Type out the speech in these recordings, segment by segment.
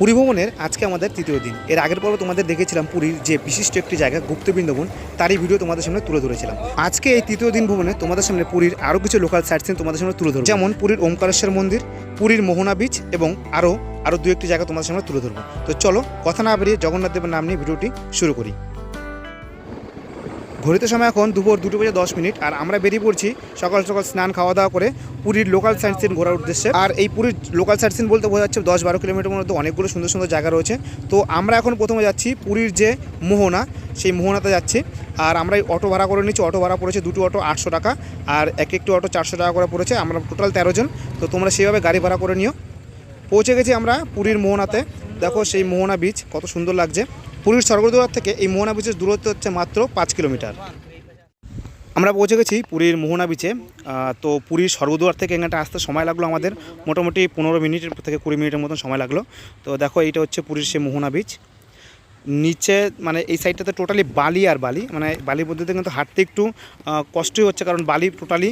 পুরী ভ্রমণের আজকে আমাদের তৃতীয় দিন। এর আগের পর্ব তোমাদের দেখেছিলাম পুরীর যে বিশিষ্ট একটি জায়গা গুপ্তবৃন্দবন তারই ভিডিও তোমাদের সামনে তুলে ধরেছিলাম। আজকে এই তৃতীয় দিন ভ্রমণে তোমাদের সামনে পুরীর আরও কিছু লোকাল সাইট সিন তোমাদের সামনে তুলে ধরবো। যেমন পুরীর ওমকারেশ্বর মন্দির, পুরীর মোহনা বীচ এবং আরও আরও দু একটি জায়গা তোমাদের সামনে তুলে ধরবো। তো চলো, কথা না বেরিয়ে জগন্নাথ দেবের নাম নিয়ে ভিডিওটি শুরু করি। ঘড়িতে সময় এখন দুপুর দুটো বেজে দশ মিনিট, আর আমরা বেরিয়ে পড়ছি সকাল সকাল স্নান, খাওয়া দাওয়া করে পুরীর লোকাল সাইট সিন ঘোরার উদ্দেশ্যে। আর এই পুরীর লোকাল সাইট সিন বলতে বোঝা যাচ্ছে দশ বারো কিলোমিটার মধ্যে অনেকগুলো সুন্দর সুন্দর জায়গা রয়েছে। তো আমরা এখন প্রথমে যাচ্ছি পুরীর যে মোহনা, সেই মোহনাতে যাচ্ছি। আর আমরা এই অটো ভাড়া করে নিচ্ছি, অটো ভাড়া পড়েছে দুটো অটো আটশো টাকা, আর এক একটি অটো চারশো টাকা করে পড়েছে, আমরা টোটাল তেরো জন। তো তোমরা সেইভাবে গাড়ি ভাড়া করে নিও। পৌঁছে গেছি আমরা পুরীর মোহনাতে। দেখো সেই মোহনা বিচ কত সুন্দর লাগছে। পুরীর স্বর্গদ্বার থেকে এই মোহনা বিচের দূরত্ব হচ্ছে মাত্র পাঁচ কিলোমিটার। আমরা পৌঁছে গেছি পুরীর মোহনা বিচে তো পুরীর স্বর্গদ্বার থেকে এখানটা আসতে সময় লাগল আমাদের। মোটামুটি পনেরো মিনিটের থেকে কুড়ি মিনিটের মতন সময় লাগল। তো দেখো, এইটা হচ্ছে পুরীর সে মোহনা বিচ নিচে মানে এই সাইডটাতে টোটালি বালি আর বালি। মানে বালির মধ্যে কিন্তু হাঁটতে একটু কষ্টই হচ্ছে কারণ বালি টোটালি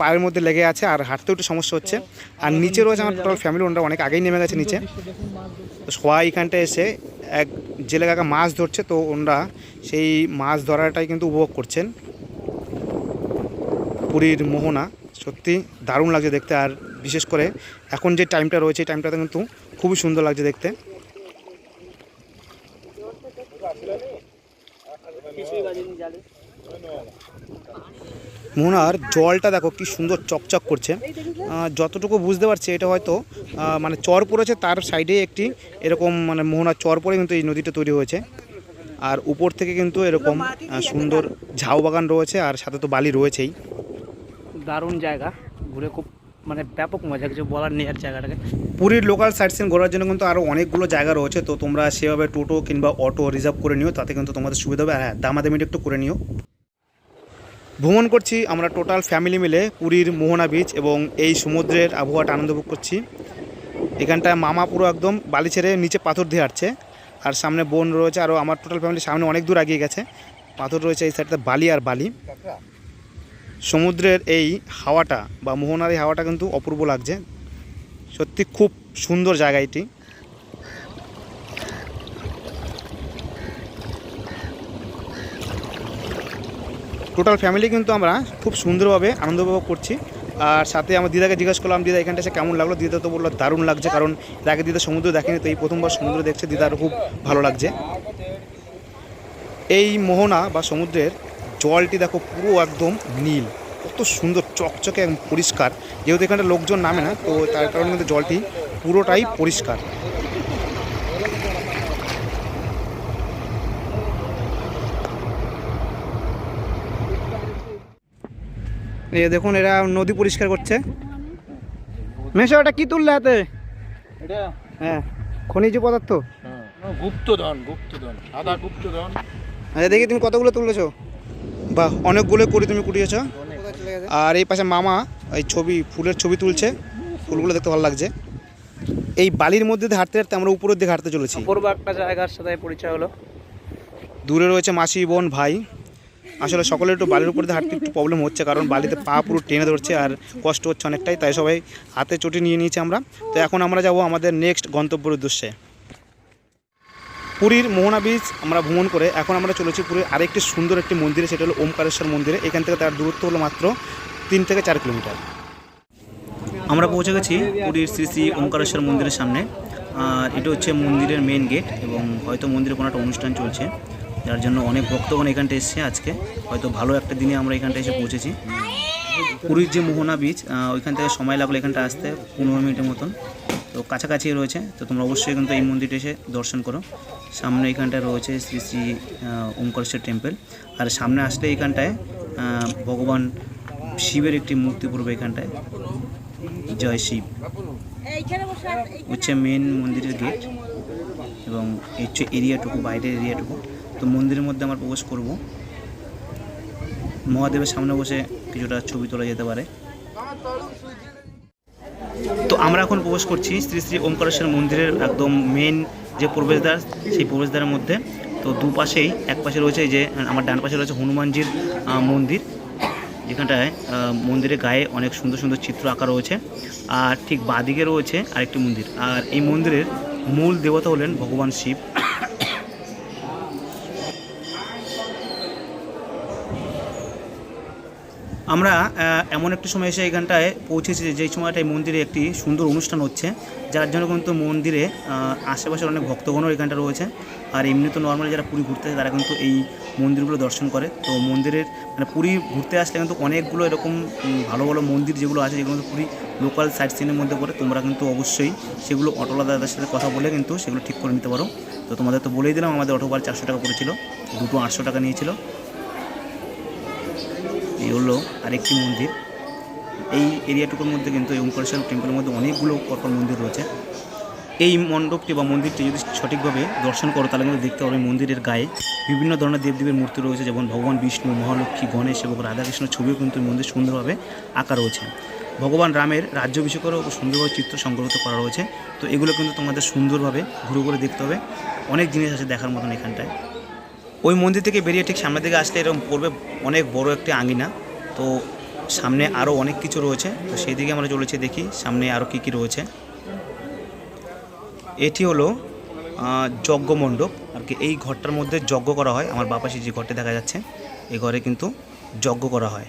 পায়ের মধ্যে লেগে আছে আর হাঁটতেও একটু সমস্যা হচ্ছে। আর নিচে রয়েছে আমার টোটাল ফ্যামিলি ওনারা অনেক আগেই নেমে গেছে নিচে। তো সবাই এখানটায় এসে এক জেলে কাকা মাছ ধরছে, তো ওনারা সেই মাছ ধরাটাই কিন্তু উপভোগ করছেন। পুরীর মোহনা, সত্যি দারুণ লাগছে দেখতে। আর বিশেষ করে এখন যে টাইমটা রয়েছে, এই টাইমটাতে কিন্তু খুবই সুন্দর লাগছে দেখতে। মোহনার জলটা দেখো কি সুন্দর চকচক করছে। যতটুকু বুঝতে পারছি এটা হয়তো মানে চর পড়েছে, তার সাইডে একটি এরকম মানে মোহনার চর পড়ে কিন্তু এই নদীটা তৈরি হয়েছে। আর উপর থেকে কিন্তু এরকম সুন্দর ঝাউ বাগান রয়েছে, আর সাথে তো বালি রয়েছেই। দারুণ জায়গা, ঘুরে খুব মানে ব্যাপক মজা, কিছু বলার নেই আর জায়গাটাকে। পুরীর লোকাল সাইট সিন ঘোরার জন্য কিন্তু আরও অনেকগুলো জায়গা রয়েছে, তো তোমরা সেভাবে টোটো কিংবা অটো রিজার্ভ করে নিও, তাতে কিন্তু তোমাদের সুবিধা হবে। আর হ্যাঁ দামাদামিটা একটু করে নিও। ভ্রমণ করছি আমরা টোটাল ফ্যামিলি মিলে পুরীর মোহনা বিচ এবং এই সমুদ্রের আবহাওয়াটা আনন্দ ভোগ করছি। এখানটায় মামা পুরো একদম বালি ছেড়ে নিচে পাথর দিয়ে হাঁটছে। আর সামনে বোন রয়েছে আরও আমার টোটাল ফ্যামিলি সামনে অনেক দূর এগিয়ে গেছে। পাথর রয়েছে এই সাইডটা বালি আর বালি। সমুদ্রের এই হাওয়াটা বা মোহনার এই হাওয়াটা কিন্তু অপূর্ব লাগছে। সত্যি খুব সুন্দর জায়গা এটি। টোটাল ফ্যামিলি কিন্তু আমরা খুব সুন্দরভাবে আনন্দ উপভোগ করছি। আর সাথে আমার দিদাকে জিজ্ঞেস করলাম, দিদা, এখানটা এসে কেমন লাগল? দিদা তো বলল, দারুণ লাগছে। কারণ এর আগে দিদা সমুদ্র দেখেনি, তো এই প্রথমবার সমুদ্র দেখছে, দিদার খুব ভালো লাগছে। এই মোহনা বা সমুদ্রের জলটি দেখো পুরো একদম নীল। কত সুন্দর চকচকে এবং পরিষ্কার। যেহেতু এখানটা লোকজন নামে না তো তার কারণে কিন্তু জলটি পুরোটাই পরিষ্কার। এই দেখুন এরা নদী পরিষ্কার করছে। মেশো ওটা কি তুললে হাতে? এটা? হ্যাঁ খনিজ পদার্থ? গুপ্তধন গুপ্তধন সাদা গুপ্তধন। আচ্ছা দেখি তুমি কতগুলো তুলেছো? বাহ অনেকগুলো করে তুমি কুটিয়েছ আর এই পাশে মামা এই ছবি ফুলের ছবি তুলছে। ফুলগুলো দেখতে ভালো লাগছে। এই বালির মধ্যে দিয়ে হাঁটতে হাঁটতে আমরা উপরের দিকে হাঁটতে চলেছি। অপূর্ব একটা জায়গার সাথে পরিচয় হলো। দূরে রয়েছে মাসি বোন ভাই। আসলে সকলের একটু বালির উপর দিয়ে হাঁটতে একটু প্রবলেম হচ্ছে কারণ বালিতে পা পুরো টেনে ধরছে আর কষ্ট হচ্ছে অনেকটাই তাই সবাই হাতে চটি নিয়ে নিয়েছি আমরা। তো এখন আমরা যাব আমাদের নেক্সট গন্তব্যের উদ্দেশ্যে। পুরীর মোহনা বিচ আমরা ভ্রমণ করে এখন আমরা চলেছি পুরীর আরেকটি সুন্দর একটি মন্দিরে, সেটা হলো ওমকারেশ্বর মন্দিরে। এখান থেকে তার দূরত্ব হলো মাত্র তিন থেকে চার কিলোমিটার। আমরা পৌঁছে গেছি পুরীর শ্রী শ্রী ওমকারেশ্বর মন্দিরের সামনে। আর এটা হচ্ছে মন্দিরের মেন গেট এবং হয়তো মন্দিরে কোনো একটা অনুষ্ঠান চলছে। যার জন্য অনেক ভক্তগণ এখানটা এসছে আজকে। হয়তো ভালো একটা দিনে আমরা এখানটা এসে পৌঁছেছি। পুরীর যে মোহনা বিচ ওইখান থেকে সময় লাগল এখানটা আসতে পনেরো মিনিটের মতন। তো কাছাকাছি রয়েছে, তো তোমরা অবশ্যই কিন্তু এই মন্দিরটা এসে দর্শন করো। সামনে এখানটায় রয়েছে শ্রী শ্রী ওমকারেশ্বর টেম্পল আর সামনে আসলে এখানটায় ভগবান শিবের একটি মূর্তি পড়বে এখানটায়। জয় শিব। হচ্ছে মেন মন্দিরের গেট এবং হচ্ছে এরিয়াটুকু, বাইরের এরিয়াটুকু। তো মন্দিরের মধ্যে আমরা প্রবেশ করব। মহাদেবের সামনে বসে কিছুটা ছবি তোলা যেতে পারে। তো আমরা এখন প্রবেশ করছি শ্রী শ্রী ওমকারেশ্বর মন্দিরের একদম মেন যে প্রবেশদ্বার, সেই প্রবেশদ্বারের মধ্যে। তো দুপাশেই এক পাশে রয়েছে যে, আমার ডান পাশে রয়েছে হনুমানজির মন্দির, যেখানটায় মন্দিরের গায়ে অনেক সুন্দর সুন্দর চিত্র আঁকা রয়েছে। আর ঠিক বাঁদিকে রয়েছে আরেকটি মন্দির। আর এই মন্দিরের মূল দেবতা হলেন ভগবান শিব। আমরা এমন একটি সময় এসে এখানটায় পৌঁছেছি যে সময়টায় মন্দিরে একটি সুন্দর অনুষ্ঠান হচ্ছে, যার জন্য কিন্তু মন্দিরে আশেপাশের অনেক ভক্তগণও এখানটা রয়েছে। আর এমনি তো নর্মালি যারা পুরী ঘুরতে আসে তারা কিন্তু এই মন্দিরগুলো দর্শন করে। তো মন্দিরের মানে পুরী ঘুরতে আসলে কিন্তু অনেকগুলো এরকম ভালো ভালো মন্দির যেগুলো আছে, যেগুলো কিন্তু পুরী লোকাল সাইট সিনের মধ্যে পড়ে, তোমরা কিন্তু অবশ্যই সেগুলো অটোলা দাদার সাথে কথা বলে কিন্তু সেগুলো ঠিক করে নিতে পারো। তো তোমাদের তো বলেই দিলাম, আমাদের অটো ভাড়া চারশো টাকা পড়েছিল, দুটো আটশো টাকা নিয়েছিল। হলো আরেকটি মন্দির। এই এরিয়াটুকুর মধ্যে কিন্তু এই ওঙ্কারেশ্বর টেম্পলের মধ্যে অনেকগুলো পরপর মন্দির রয়েছে। এই মণ্ডপটি বা মন্দিরটি যদি সঠিকভাবে দর্শন করো, তাহলে কিন্তু দেখতে পাবে মন্দিরের গায়ে বিভিন্ন ধরনের দেবদেবীর মূর্তি রয়েছে, যেমন ভগবান বিষ্ণু, মহালক্ষ্মী, গণেশ এবং রাধাকৃষ্ণ ছবিও কিন্তু মন্দির সুন্দরভাবে আঁকা রয়েছে। ভগবান রামের রাজ্যাভিষেকেরও সুন্দরভাবে চিত্র সংগ্রহিত করা রয়েছে। তো এগুলো কিন্তু তোমাদের সুন্দরভাবে ঘুরে ঘুরে দেখতে হবে। অনেক জিনিস আছে দেখার মতন এখানটায়। ওই মন্দির থেকে বেরিয়ে ঠিক সামনের দিকে আসলে এরকম পড়বে অনেক বড় একটি আঙিনা। তো সামনে আরও অনেক কিছু রয়েছে। তো সেই দিকে আমরা চলেছি দেখি সামনে আরও কী কী রয়েছে। এটি হলো যজ্ঞ মণ্ডপ আর কি এই ঘরটার মধ্যে যজ্ঞ করা হয়। আমার বাপাসি যে ঘরটি দেখা যাচ্ছে, এই ঘরে কিন্তু যজ্ঞ করা হয়।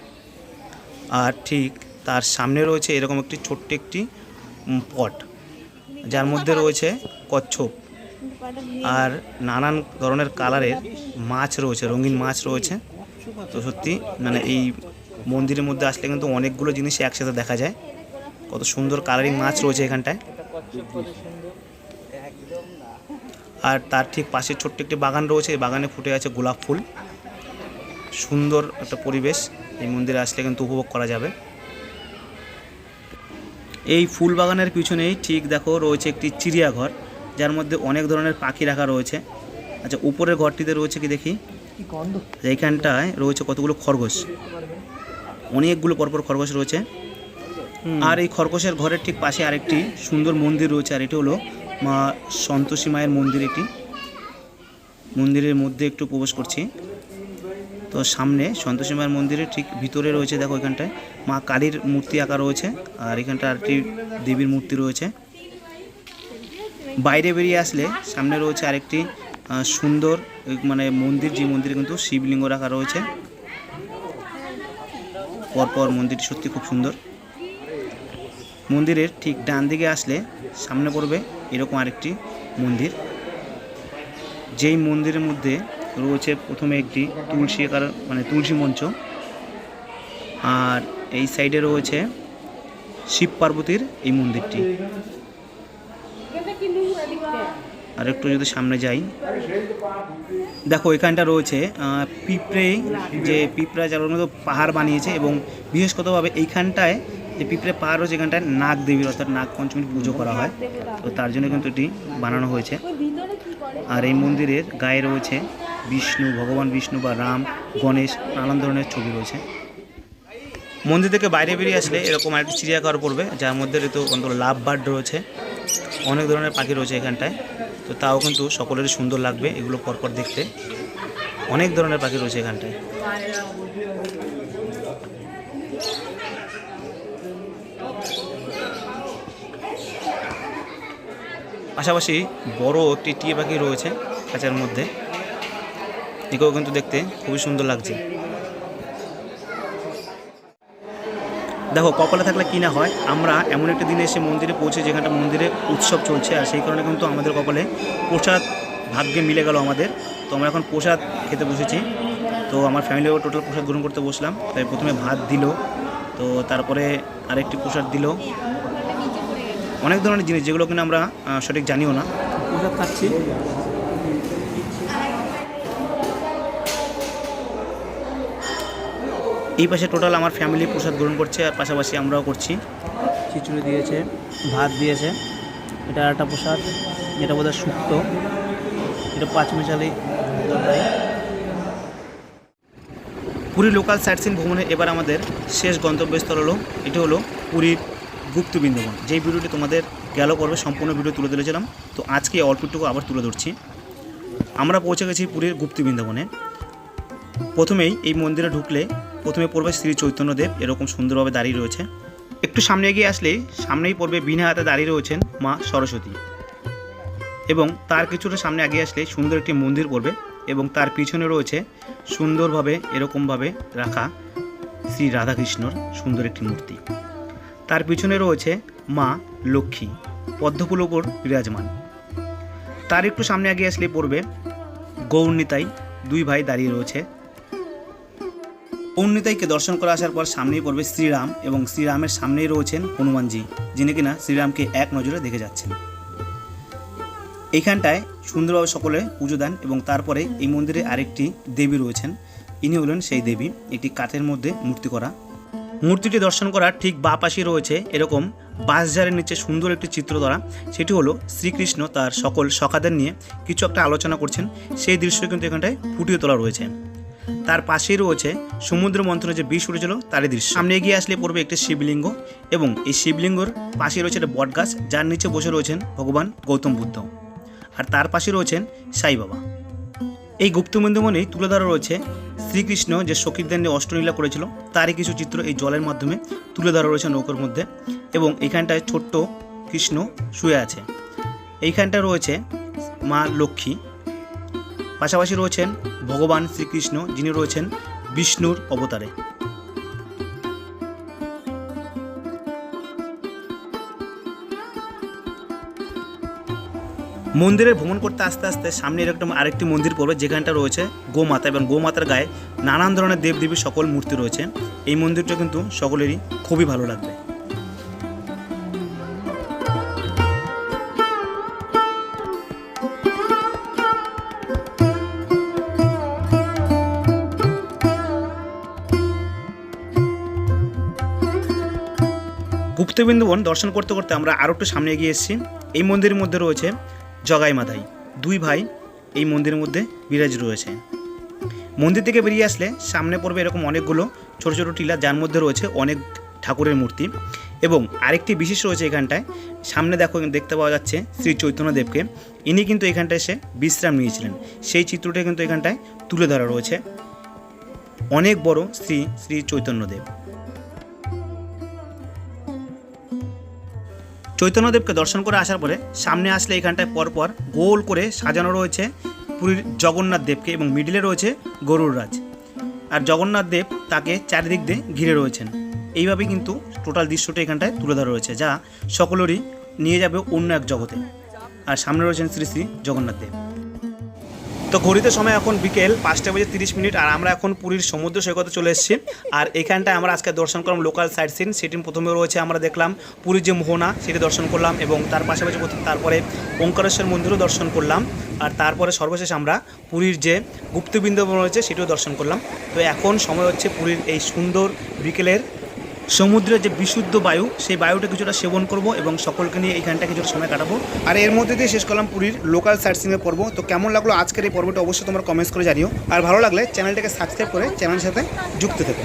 আর ঠিক তার সামনে রয়েছে এরকম একটি ছোট্ট একটি পট। যার মধ্যে রয়েছে কচ্ছপ। আর নানান ধরনের কালারের মাছ রয়েছে, রঙিন মাছ রয়েছে। তো সত্যি মানে এই মন্দিরের মধ্যে আসলে কিন্তু অনেকগুলো জিনিস একসাথে দেখা যায়। কত সুন্দর কালারিং মাছ রয়েছে এখানটায়। আর তার ঠিক পাশে ছোট্ট একটি বাগান রয়েছে এই বাগানে ফুটে আছে গোলাপ ফুল। সুন্দর একটা পরিবেশ এই মন্দিরে আসলে কিন্তু উপভোগ করা যাবে। এই ফুল বাগানের পিছনেই ঠিক দেখো রয়েছে একটি চিড়িয়াঘর যার মধ্যে অনেক ধরনের পাখি রাখা রয়েছে। আচ্ছা উপরের ঘরটিতে রয়েছে কি দেখি? এইখানটায় রয়েছে কতগুলো খরগোশ। অনেকগুলো পরপর খরগোশ রয়েছে। আর এই খরগোশের ঘরের ঠিক পাশে আরেকটি সুন্দর মন্দির রয়েছে আর এটি হলো মা সন্তোষী মায়ের মন্দির এটি। মন্দিরের মধ্যে একটু প্রবেশ করছি। তো সামনে সন্তোষী মায়ের মন্দিরের ঠিক ভিতরে রয়েছে দেখো এখানটায়। মা কালীর মূর্তি আঁকা রয়েছে আর এখানটা আরেকটি দেবীর মূর্তি রয়েছে। বাইরে বেরিয়ে আসলে সামনে রয়েছে আরেকটি সুন্দর মানে মন্দির যে মন্দিরে কিন্তু শিবলিঙ্গ রাখা রয়েছে। পরপর মন্দিরটি সত্যি খুব সুন্দর। মন্দিরের ঠিক ডান দিকে আসলে সামনে পড়বে এরকম আরেকটি মন্দির। যেই মন্দিরের মধ্যে রয়েছে প্রথমে একটি তুলসী আকার মানে তুলসী মঞ্চ। আর এই সাইডে রয়েছে শিব পার্বতীর এই মন্দিরটি। আর একটু যদি সামনে যাই। দেখো, এখানটা রয়েছে পিঁপড়ে যে পিঁপড়া যার মতো পাহাড় বানিয়েছে এবং বিশেষতভাবে এইখানটায় যে পিঁপড়ে পাহাড় রয়েছে, এখানটায় নাগ দেবীর অর্থাৎ নাগ পঞ্চমীর পুজো করা হয়। তো তার জন্য কিন্তু এটি বানানো হয়েছে। আর এই মন্দিরের গায়ে রয়েছে বিষ্ণু, ভগবান বিষ্ণু বা রাম, গণেশ, নানান ধরনের ছবি রয়েছে। মন্দির থেকে বাইরে বেরিয়ে আসলে এরকম আরেকটি চিড়িয়াঘর পড়বে, যার মধ্যে তো অন্তত লাভ বার্ড রয়েছে। অনেক ধরনের পাখি রয়েছে এখানটায়। তো তাও কিন্তু সকলেরই সুন্দর লাগবে, এগুলো পরপর দেখতে। অনেক ধরনের পাখি রয়েছে এখানটায়। পাশাপাশি বড় একটি টিয়ে পাখি রয়েছে খাঁচার মধ্যে। একেও কিন্তু দেখতে খুবই সুন্দর লাগছে। দেখো, কপালে থাকলে কি না হয়, আমরা এমন একটা দিনে এসে মন্দিরে পৌঁছে যেখানটা মন্দিরে উৎসব চলছে, আর সেই কারণে কিন্তু আমাদের কপালে প্রসাদ ভাগ্যে মিলে গেল আমাদের। তো আমরা এখন প্রসাদ খেতে বসেছি। তো আমার ফ্যামিলিও টোটাল প্রসাদ গ্রহণ করতে বসলাম। তাই প্রথমে ভাত দিল, তো তারপরে আরেকটি প্রসাদ দিল। অনেক ধরনের জিনিস, যেগুলো কিনা আমরা সঠিক জানিও না। প্রসাদ খাচ্ছি। এই পাশে টোটাল আমার ফ্যামিলি প্রসাদ গ্রহণ করছে আর পাশাপাশি আমরাও করছি। খিচুড়ি দিয়েছে, ভাত দিয়েছে, এটা একটা প্রসাদ, যেটা বোধহয় শুক্তো। এটা পাঁচ মিশালি পুরী লোকাল সাইট সিন ভ্রমণে এবার আমাদের শেষ গন্তব্যস্থল হলো, এটি হলো পুরীর গুপ্ত বৃন্দাবন। যেই ভিডিওটি তোমাদের গেল পর্বে সম্পূর্ণ ভিডিও তুলে ধরেছিলাম, তো আজকে অল্পটুকু আবার তুলে ধরছি। আমরা পৌঁছে গেছি পুরীর গুপ্ত বৃন্দাবনে। প্রথমেই এই মন্দিরে ঢুকলে প্রথমে পড়বে শ্রী চৈতন্যদেব, এরকম সুন্দরভাবে দাঁড়িয়ে রয়েছে। একটু সামনে এগিয়ে আসলে সামনেই পড়বে বিনা হাতে দাঁড়িয়ে রয়েছেন মা সরস্বতী। এবং তার কিছুটা সামনে এগিয়ে আসলে সুন্দর একটি মন্দির পড়বে এবং তার পিছনে রয়েছে সুন্দরভাবে, এরকমভাবে রাখা শ্রী রাধাকৃষ্ণর সুন্দর একটি মূর্তি। তার পিছনে রয়েছে মা লক্ষ্মী, পদ্মফুল ওপর বিরাজমান। তার একটু সামনে এগিয়ে আসলে পড়বে গৌরনিতাই দুই ভাই দাঁড়িয়ে রয়েছে। গৌরনিতাইকে দর্শন করে আসার পর সামনেই পড়বে শ্রীরাম এবং শ্রীরামের সামনেই রয়েছেন হনুমানজি, যিনি কিনা শ্রীরামকে এক নজরে দেখে যাচ্ছেন। এইখানটায় সুন্দরভাবে সকলে পুজো দেন এবং তারপরে এই মন্দিরে আরেকটি দেবী রয়েছেন। ইনি হলেন সেই দেবী, একটি কাঠের মধ্যে মূর্তি করা। মূর্তিটি দর্শন করার ঠিক বা পাশে রয়েছে এরকম বাঁশঝাড়ের নিচে সুন্দর একটি চিত্র ধরা। সেটি হলো শ্রীকৃষ্ণ তার সকল সখাদের নিয়ে কিছু একটা আলোচনা করছেন। সেই দৃশ্য কিন্তু এখানটায় ফুটিয়ে তোলা রয়েছে। তার পাশেই রয়েছে সমুদ্র মন্থনে যে বিষ উঠেছিল তারই দৃশ্য। সামনে এগিয়ে আসলে পড়বে একটি শিবলিঙ্গ এবং এই শিবলিঙ্গর পাশে রয়েছে একটা বটগাছ, যার নিচে বসে রয়েছেন ভগবান গৌতম বুদ্ধ আর তার পাশে রয়েছেন সাই বাবা। এই গুপ্তবন্ধুমণি তুলে ধরা রয়েছে শ্রীকৃষ্ণ যে সখীদের নিয়ে অষ্টলীলা করেছিল, তারই কিছু চিত্র এই জলের মাধ্যমে তুলে ধরা রয়েছে নৌকার মধ্যে এবং এখানটায় ছোট্ট কৃষ্ণ শুয়ে আছে। এইখানটায় রয়েছে মা লক্ষ্মী পাশাপাশি রয়েছেন ভগবান শ্রীকৃষ্ণ, যিনি রয়েছেন বিষ্ণুর অবতারে। মন্দিরে ভ্রমণ করতে আস্তে আস্তে সামনে এরকম আরেকটি মন্দির পড়বে, যেখানটা রয়েছে গোমাতা এবং গোমাতার গায়ে নানান ধরনের দেবদেবীর সকল মূর্তি রয়েছে। এই মন্দিরটা কিন্তু সকলেরই খুবই ভালো লাগবে। গুপ্তবিন্দুবন দর্শন করতে করতে আমরা আরও একটু সামনে এগিয়ে এসেছি। এই মন্দিরের মধ্যে রয়েছে জগাই মাথাই দুই ভাই এই মন্দিরের মধ্যে বিরাজ রয়েছে। মন্দির থেকে বেরিয়ে আসলে সামনে পড়বে এরকম অনেকগুলো ছোট ছোট টিলা, যার মধ্যে রয়েছে অনেক ঠাকুরের মূর্তি। এবং আরেকটি বিশেষ রয়েছে এখানটায়। সামনে দেখো, দেখতে পাওয়া যাচ্ছে শ্রী চৈতন্যদেবকে। ইনি কিন্তু এখানটায় এসে বিশ্রাম নিয়েছিলেন। সেই চিত্রটা কিন্তু এখানটায় তুলে ধরা রয়েছে। অনেক বড় শ্রী শ্রী চৈতন্যদেব। চৈতন্যদেবকে দর্শন করে আসার পরে সামনে আসলে এখানটায় পরপর গোল করে সাজানো রয়েছে পুরীর জগন্নাথ দেবকে এবং মিডিলে রয়েছে গরুর রাজ। আর জগন্নাথ দেব তাকে চারিদিক দিয়ে ঘিরে রয়েছেন। এইভাবে কিন্তু টোটাল দৃশ্যটা এখানটায় তুলে ধরা রয়েছে, যা সকলেরই নিয়ে যাবে অন্য এক জগতে। আর সামনে রয়েছেন শ্রী শ্রী জগন্নাথ দেব। তো ঘড়িতে সময় এখন বিকেল পাঁচটা বেজে তিরিশ মিনিট, আর আমরা এখন পুরীর সমুদ্র সৈকতে চলে এসেছি। আর এখানটায় আমরা আজকে দর্শন করলাম লোকাল সাইট সিন সেটি প্রথমে রয়েছে আমরা দেখলাম পুরীর যে মোহনা, সেটি দর্শন করলাম এবং তার পাশাপাশি তারপরে ওঙ্কারেশ্বর মন্দিরও দর্শন করলাম। আর তারপরে সর্বশেষ আমরা পুরীর যে গুপ্তবৃন্দাবন রয়েছে, সেটিও দর্শন করলাম। তো এখন সময় হচ্ছে পুরীর এই সুন্দর বিকেলের সমুদ্রের যে বিশুদ্ধ বায়ু, সেই বায়ুটা কিছুটা সেবন করব এবং সকলকে নিয়ে এইখানটা কিছুটা সময় কাটাবো। আর এর মধ্যে দিয়ে শেষ করলাম পুরীর লোকাল সাইটসিংয়ের পর্ব। তো কেমন লাগল আজকের এই পর্বটা অবশ্যই তোমরা কমেন্টস করে জানিও। আর ভালো লাগলে চ্যানেলটাকে সাবস্ক্রাইব করে চ্যানেলের সাথে যুক্ত থেকো।